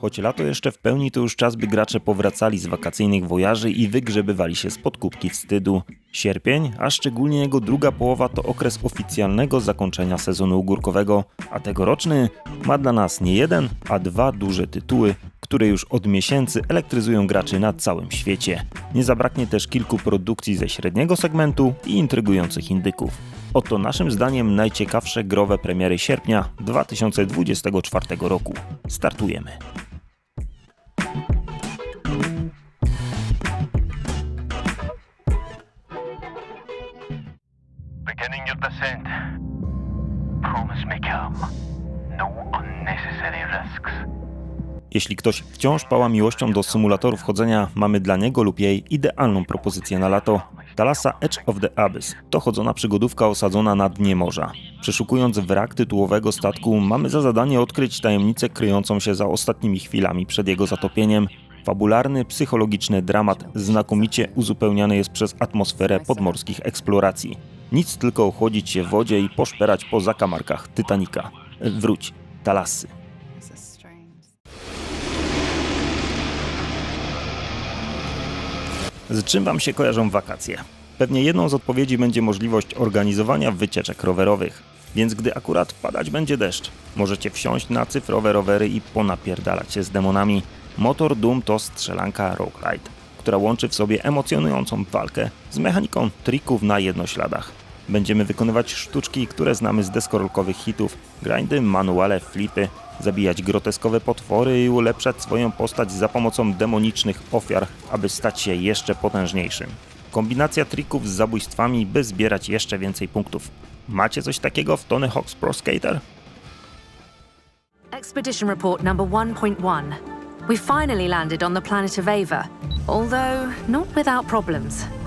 Choć lato jeszcze w pełni, to już czas, by gracze powracali z wakacyjnych wojaży i wygrzebywali się spod kubki wstydu. Sierpień, a szczególnie jego druga połowa, to okres oficjalnego zakończenia sezonu ogórkowego, a tegoroczny ma dla nas nie jeden, a dwa duże tytuły, które już od miesięcy elektryzują graczy na całym świecie. Nie zabraknie też kilku produkcji ze średniego segmentu i intrygujących indyków. Oto naszym zdaniem najciekawsze growe premiery sierpnia 2024 roku. Startujemy. Jeśli ktoś wciąż pała miłością do symulatorów chodzenia, mamy dla niego lub jej idealną propozycję na lato. Thalassa Edge of the Abyss to chodzona przygodówka osadzona na dnie morza. Przeszukując wrak tytułowego statku, mamy za zadanie odkryć tajemnicę kryjącą się za ostatnimi chwilami przed jego zatopieniem. Fabularny, psychologiczny dramat znakomicie uzupełniany jest przez atmosferę podmorskich eksploracji. Nic tylko ochłodzić się w wodzie i poszperać po zakamarkach Titanica. Wróć, Talassy. Z czym Wam się kojarzą wakacje? Pewnie jedną z odpowiedzi będzie możliwość organizowania wycieczek rowerowych. Więc gdy akurat padać będzie deszcz, możecie wsiąść na cyfrowe rowery i ponapierdalać się z demonami. Motor Doom to strzelanka roguelite, która łączy w sobie emocjonującą walkę z mechaniką trików na jednośladach. Będziemy wykonywać sztuczki, które znamy z deskorolkowych hitów, grindy, manuale, flipy, zabijać groteskowe potwory i ulepszać swoją postać za pomocą demonicznych ofiar, aby stać się jeszcze potężniejszym. Kombinacja trików z zabójstwami, by zbierać jeszcze więcej punktów. Macie coś takiego w Tony Hawk's Pro Skater? Expedition report number 1.1. We finally landed on the planet of Ava, although not without problems.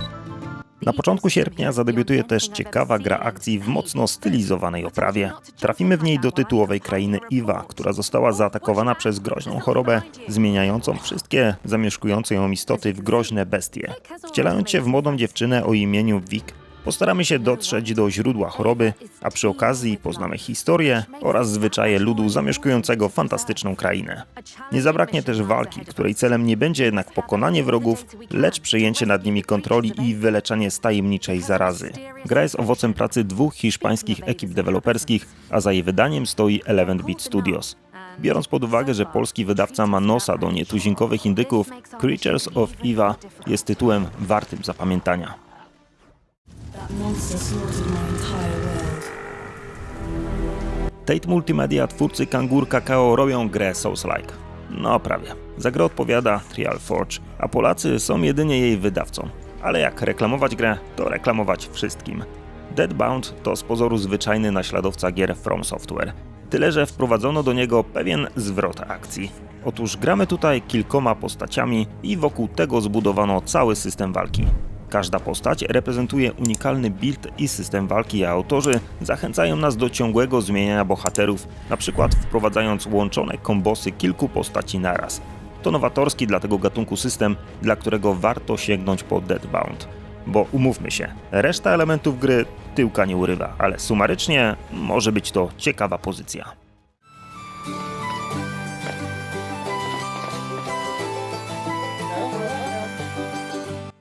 Na początku sierpnia zadebiutuje też ciekawa gra akcji w mocno stylizowanej oprawie. Trafimy w niej do tytułowej krainy Iwa, która została zaatakowana przez groźną chorobę, zmieniającą wszystkie zamieszkujące ją istoty w groźne bestie. Wcielając się w młodą dziewczynę o imieniu Vic, postaramy się dotrzeć do źródła choroby, a przy okazji poznamy historię oraz zwyczaje ludu zamieszkującego fantastyczną krainę. Nie zabraknie też walki, której celem nie będzie jednak pokonanie wrogów, lecz przejęcie nad nimi kontroli i wyleczenie z tajemniczej zarazy. Gra jest owocem pracy dwóch hiszpańskich ekip deweloperskich, a za jej wydaniem stoi Eleven Beat Studios. Biorąc pod uwagę, że polski wydawca ma nosa do nietuzinkowych indyków, Creatures of Eva jest tytułem wartym zapamiętania. Tate Multimedia, twórcy Kangur Kakao robią grę Souls-like. No prawie. Za grę odpowiada Trial Forge, a Polacy są jedynie jej wydawcą. Ale jak reklamować grę, to reklamować wszystkim. Deadbound to z pozoru zwyczajny naśladowca gier From Software. Tyle, że wprowadzono do niego pewien zwrot akcji. Otóż gramy tutaj kilkoma postaciami i wokół tego zbudowano cały system walki. Każda postać reprezentuje unikalny build i system walki, a autorzy zachęcają nas do ciągłego zmieniania bohaterów, na przykład wprowadzając łączone kombosy kilku postaci naraz. To nowatorski dla tego gatunku system, dla którego warto sięgnąć po Deadbound. Bo umówmy się, reszta elementów gry tyłka nie urywa, ale sumarycznie może być to ciekawa pozycja.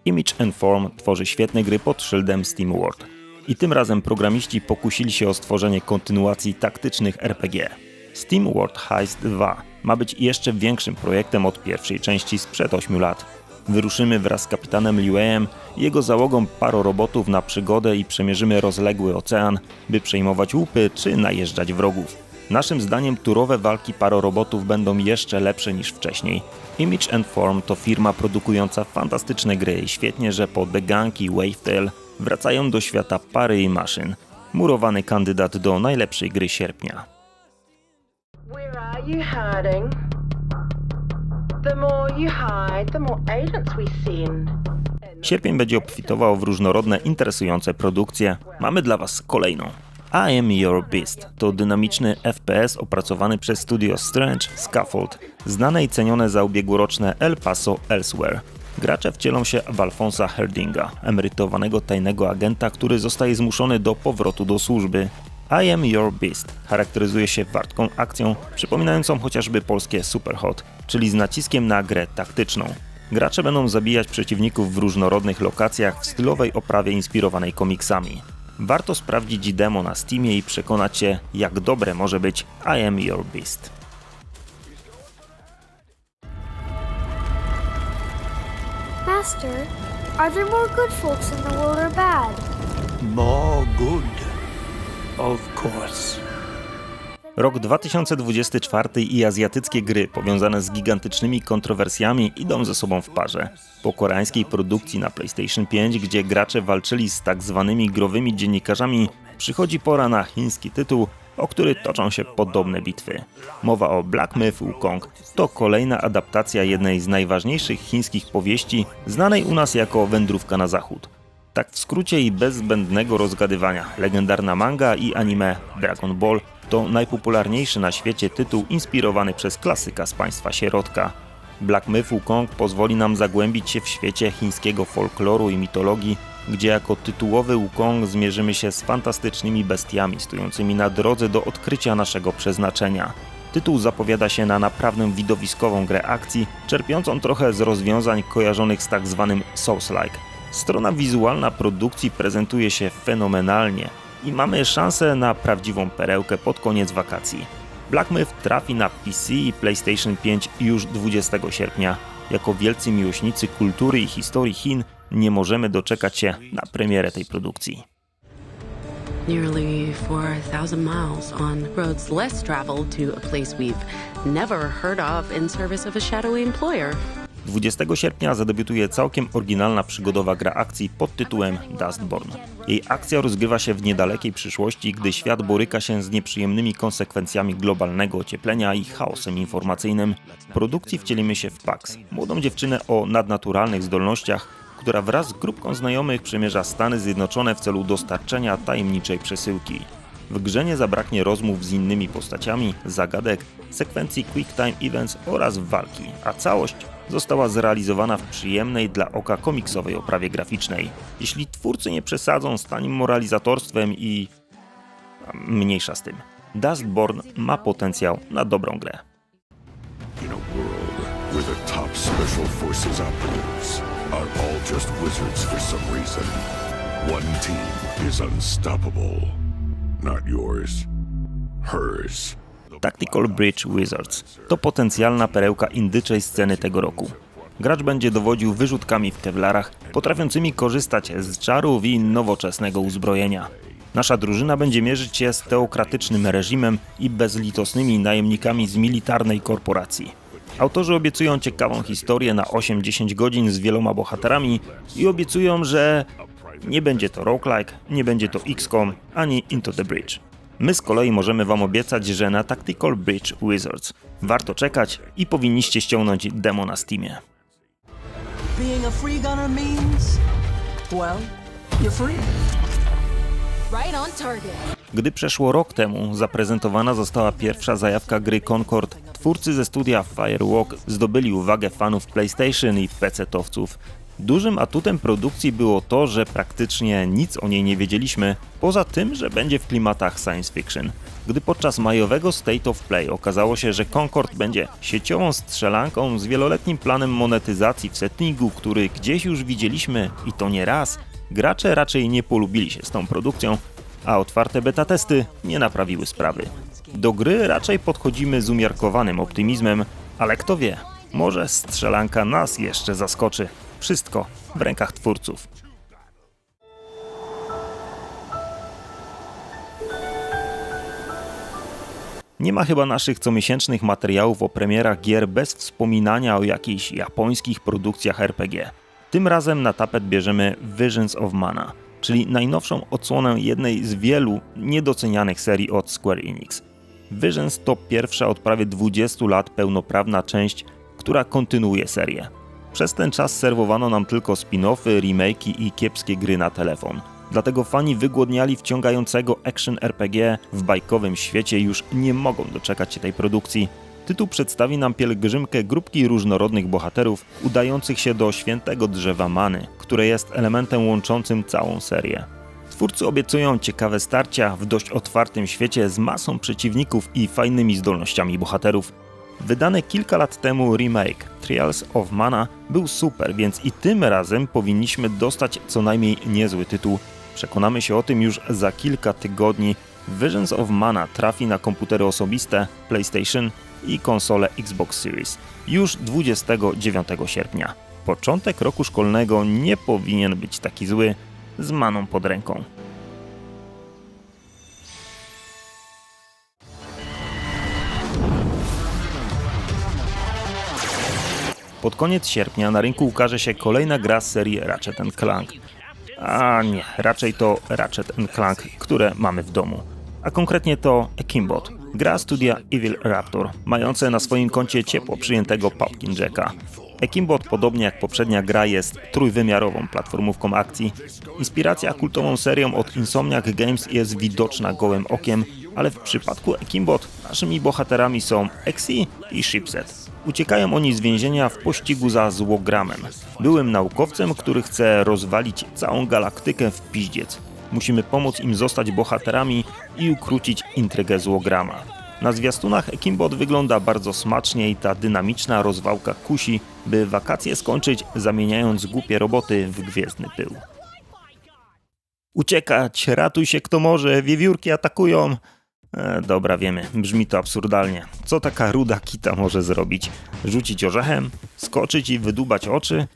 Image and Form tworzy świetne gry pod szyldem Steam World. I tym razem programiści pokusili się o stworzenie kontynuacji taktycznych RPG. Steam World Heist 2 ma być jeszcze większym projektem od pierwszej części sprzed 8 lat. Wyruszymy wraz z kapitanem Liueem i jego załogą parorobotów na przygodę i przemierzymy rozległy ocean, by przejmować łupy czy najeżdżać wrogów. Naszym zdaniem turowe walki parorobotów będą jeszcze lepsze niż wcześniej. Image and Form to firma produkująca fantastyczne gry i świetnie, że po The Gang i Wavetail wracają do świata pary i maszyn. Murowany kandydat do najlepszej gry sierpnia. Where are you hiding? The more you hide, the more agents we send. Sierpień będzie obfitował w różnorodne, interesujące produkcje. Mamy dla Was kolejną. I Am Your Beast to dynamiczny FPS opracowany przez studio Strange Scaffold, znane i cenione za ubiegłoroczne El Paso Elsewhere. Gracze wcielą się w Alfonsa Herdinga, emerytowanego tajnego agenta, który zostaje zmuszony do powrotu do służby. I Am Your Beast charakteryzuje się wartką akcją, przypominającą chociażby polskie Superhot, czyli z naciskiem na grę taktyczną. Gracze będą zabijać przeciwników w różnorodnych lokacjach w stylowej oprawie inspirowanej komiksami. Warto sprawdzić demo na Steamie i przekonać się, jak dobre może być I Am Your Beast. Master, are there more good folks in the world or bad? More good, of course. Rok 2024 i azjatyckie gry powiązane z gigantycznymi kontrowersjami idą ze sobą w parze. Po koreańskiej produkcji na PlayStation 5, gdzie gracze walczyli z tak zwanymi growymi dziennikarzami, przychodzi pora na chiński tytuł, o który toczą się podobne bitwy. Mowa o Black Myth Wukong to kolejna adaptacja jednej z najważniejszych chińskich powieści, znanej u nas jako Wędrówka na Zachód. Tak w skrócie i bez zbędnego rozgadywania, legendarna manga i anime Dragon Ball to najpopularniejszy na świecie tytuł inspirowany przez klasyka z państwa sierotka. Black Myth Wukong pozwoli nam zagłębić się w świecie chińskiego folkloru i mitologii, gdzie jako tytułowy Wukong zmierzymy się z fantastycznymi bestiami stojącymi na drodze do odkrycia naszego przeznaczenia. Tytuł zapowiada się na naprawdę widowiskową grę akcji, czerpiącą trochę z rozwiązań kojarzonych z tak zwanym Souls-like. Strona wizualna produkcji prezentuje się fenomenalnie i mamy szansę na prawdziwą perełkę pod koniec wakacji. Black Myth trafi na PC i PlayStation 5 już 20 sierpnia. Jako wielcy miłośnicy kultury i historii Chin nie możemy doczekać się na premierę tej produkcji. Nearly 4,000 miles on roads less traveled to a place we've never heard of in service of a shadowy employer. 20 sierpnia zadebiutuje całkiem oryginalna przygodowa gra akcji pod tytułem Dustborn. Jej akcja rozgrywa się w niedalekiej przyszłości, gdy świat boryka się z nieprzyjemnymi konsekwencjami globalnego ocieplenia i chaosem informacyjnym. W produkcji wcielimy się w Pax, młodą dziewczynę o nadnaturalnych zdolnościach, która wraz z grupką znajomych przemierza Stany Zjednoczone w celu dostarczenia tajemniczej przesyłki. W grze nie zabraknie rozmów z innymi postaciami, zagadek, sekwencji Quick Time Events oraz walki, a całość została zrealizowana w przyjemnej dla oka komiksowej oprawie graficznej. Jeśli twórcy nie przesadzą z tanim moralizatorstwem i... mniejsza z tym. Dustborn ma potencjał na dobrą grę. Where the top special forces operatives are all just wizards for some reason, one team is unstoppable. Not yours, hers. Tactical Bridge Wizards to potencjalna perełka indyczej sceny tego roku. Gracz będzie dowodził wyrzutkami w kevlarach, potrafiącymi korzystać z czarów i nowoczesnego uzbrojenia. Nasza drużyna będzie mierzyć się z teokratycznym reżimem i bezlitosnymi najemnikami z militarnej korporacji. Autorzy obiecują ciekawą historię na 8-10 godzin z wieloma bohaterami i obiecują, że nie będzie to roguelike, nie będzie to XCOM ani Into the Bridge. My z kolei możemy Wam obiecać, że na Tactical Bridge Wizards warto czekać i powinniście ściągnąć demo na Steamie. Being a free gunner means, well, you're free. Right on target. Gdy przeszło rok temu zaprezentowana została pierwsza zajawka gry Concord, twórcy ze studia Firewalk zdobyli uwagę fanów PlayStation i PC-towców. Dużym atutem produkcji było to, że praktycznie nic o niej nie wiedzieliśmy, poza tym, że będzie w klimatach science fiction. Gdy podczas majowego State of Play okazało się, że Concord będzie sieciową strzelanką z wieloletnim planem monetyzacji w settingu, który gdzieś już widzieliśmy i to nie raz, gracze raczej nie polubili się z tą produkcją, a otwarte beta testy nie naprawiły sprawy. Do gry raczej podchodzimy z umiarkowanym optymizmem, ale kto wie, może strzelanka nas jeszcze zaskoczy. Wszystko w rękach twórców. Nie ma chyba naszych comiesięcznych materiałów o premierach gier bez wspominania o jakichś japońskich produkcjach RPG. Tym razem na tapet bierzemy Visions of Mana, czyli najnowszą odsłonę jednej z wielu niedocenianych serii od Square Enix. Visions to pierwsza od prawie 20 lat pełnoprawna część, która kontynuuje serię. Przez ten czas serwowano nam tylko spin-offy, remake'i i kiepskie gry na telefon. Dlatego fani wygłodniali wciągającego action RPG w bajkowym świecie już nie mogą doczekać się tej produkcji. Tytuł przedstawi nam pielgrzymkę grupki różnorodnych bohaterów udających się do świętego drzewa Many, które jest elementem łączącym całą serię. Twórcy obiecują ciekawe starcia w dość otwartym świecie z masą przeciwników i fajnymi zdolnościami bohaterów. Wydany kilka lat temu remake Trials of Mana był super, więc i tym razem powinniśmy dostać co najmniej niezły tytuł. Przekonamy się o tym już za kilka tygodni. Visions of Mana trafi na komputery osobiste, PlayStation i konsole Xbox Series już 29 sierpnia. Początek roku szkolnego nie powinien być taki zły z maną pod ręką. Pod koniec sierpnia na rynku ukaże się kolejna gra z serii Ratchet Clank. A nie, raczej to Ratchet Clank, które mamy w domu. A konkretnie to Akimbot, gra studia Evil Raptor, mające na swoim koncie ciepło przyjętego Pumpkin Jacka. Akimbot, podobnie jak poprzednia gra, jest trójwymiarową platformówką akcji. Inspiracja kultową serią od Insomniac Games jest widoczna gołym okiem, ale w przypadku Akimbot naszymi bohaterami są Exi i Shipset. Uciekają oni z więzienia w pościgu za złogramem. Byłym naukowcem, który chce rozwalić całą galaktykę w piździec. Musimy pomóc im zostać bohaterami i ukrócić intrygę złograma. Na zwiastunach Kimbot wygląda bardzo smacznie i ta dynamiczna rozwałka kusi, by wakacje skończyć zamieniając głupie roboty w gwiezdny pył. Uciekać, ratuj się kto może, wiewiórki atakują. E, dobra, wiemy, brzmi to absurdalnie. Co taka ruda kita może zrobić? Rzucić orzechem? Skoczyć i wydubać oczy?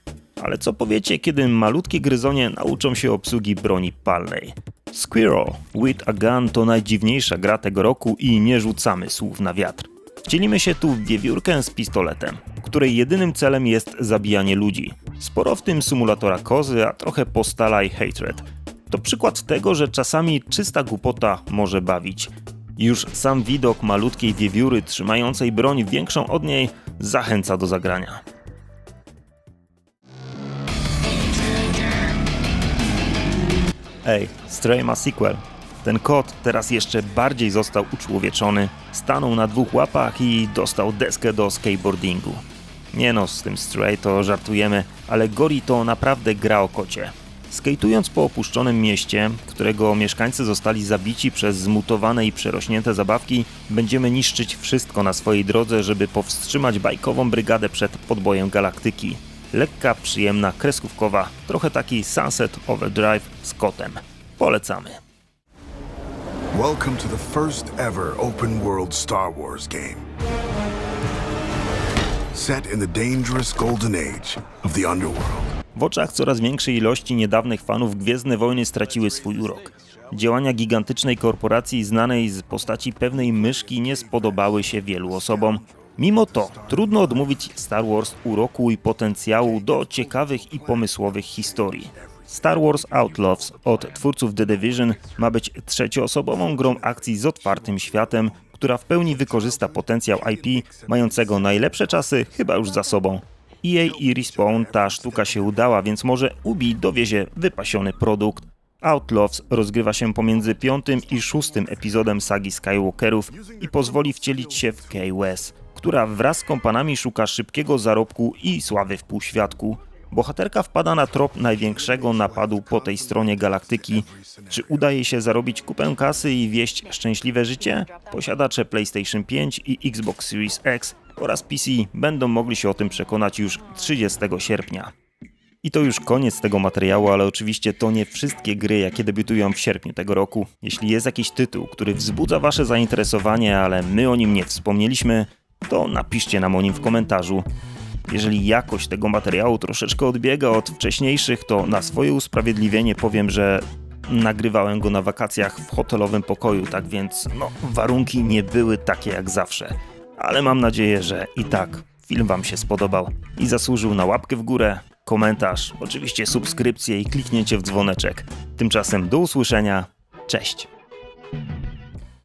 Ale co powiecie, kiedy malutkie gryzonie nauczą się obsługi broni palnej? Squirrel with a Gun to najdziwniejsza gra tego roku i nie rzucamy słów na wiatr. Wcielimy się tu w wiewiórkę z pistoletem, której jedynym celem jest zabijanie ludzi. Sporo w tym symulatora kozy, a trochę postala i hatred. To przykład tego, że czasami czysta głupota może bawić. Już sam widok malutkiej wiewióry trzymającej broń większą od niej zachęca do zagrania. Ej, Stray ma sequel. Ten kot teraz jeszcze bardziej został uczłowieczony, stanął na dwóch łapach i dostał deskę do skateboardingu. Nie no, z tym Stray to żartujemy, ale Gori to naprawdę gra o kocie. Skejtując po opuszczonym mieście, którego mieszkańcy zostali zabici przez zmutowane i przerośnięte zabawki, będziemy niszczyć wszystko na swojej drodze, żeby powstrzymać bajkową brygadę przed podbojem galaktyki. Lekka, przyjemna, kreskówkowa, trochę taki Sunset Overdrive z kotem. Polecamy. Welcome to the first ever open world Star Wars game. Set in the dangerous golden age of the underworld. W oczach coraz większej ilości niedawnych fanów Gwiezdne Wojny straciły swój urok. Działania gigantycznej korporacji znanej z postaci pewnej myszki nie spodobały się wielu osobom. Mimo to trudno odmówić Star Wars uroku i potencjału do ciekawych i pomysłowych historii. Star Wars Outlaws od twórców The Division ma być trzecioosobową grą akcji z otwartym światem, która w pełni wykorzysta potencjał IP, mającego najlepsze czasy chyba już za sobą. EA i Respawn ta sztuka się udała, więc może Ubi dowiezie wypasiony produkt. Outlaws rozgrywa się pomiędzy piątym i szóstym epizodem sagi Skywalkerów i pozwoli wcielić się w Kay West, która wraz z kompanami szuka szybkiego zarobku i sławy w półświadku. Bohaterka wpada na trop największego napadu po tej stronie galaktyki. Czy uda jej się zarobić kupę kasy i wieść szczęśliwe życie? Posiadacze PlayStation 5 i Xbox Series X oraz PC będą mogli się o tym przekonać już 30 sierpnia. I to już koniec tego materiału, ale oczywiście to nie wszystkie gry, jakie debiutują w sierpniu tego roku. Jeśli jest jakiś tytuł, który wzbudza Wasze zainteresowanie, ale my o nim nie wspomnieliśmy, to napiszcie nam o nim w komentarzu. Jeżeli jakość tego materiału troszeczkę odbiega od wcześniejszych, to na swoje usprawiedliwienie powiem, że nagrywałem go na wakacjach w hotelowym pokoju, tak więc no, warunki nie były takie jak zawsze. Ale mam nadzieję, że i tak film Wam się spodobał i zasłużył na łapkę w górę, komentarz, oczywiście subskrypcję i kliknięcie w dzwoneczek. Tymczasem do usłyszenia, cześć!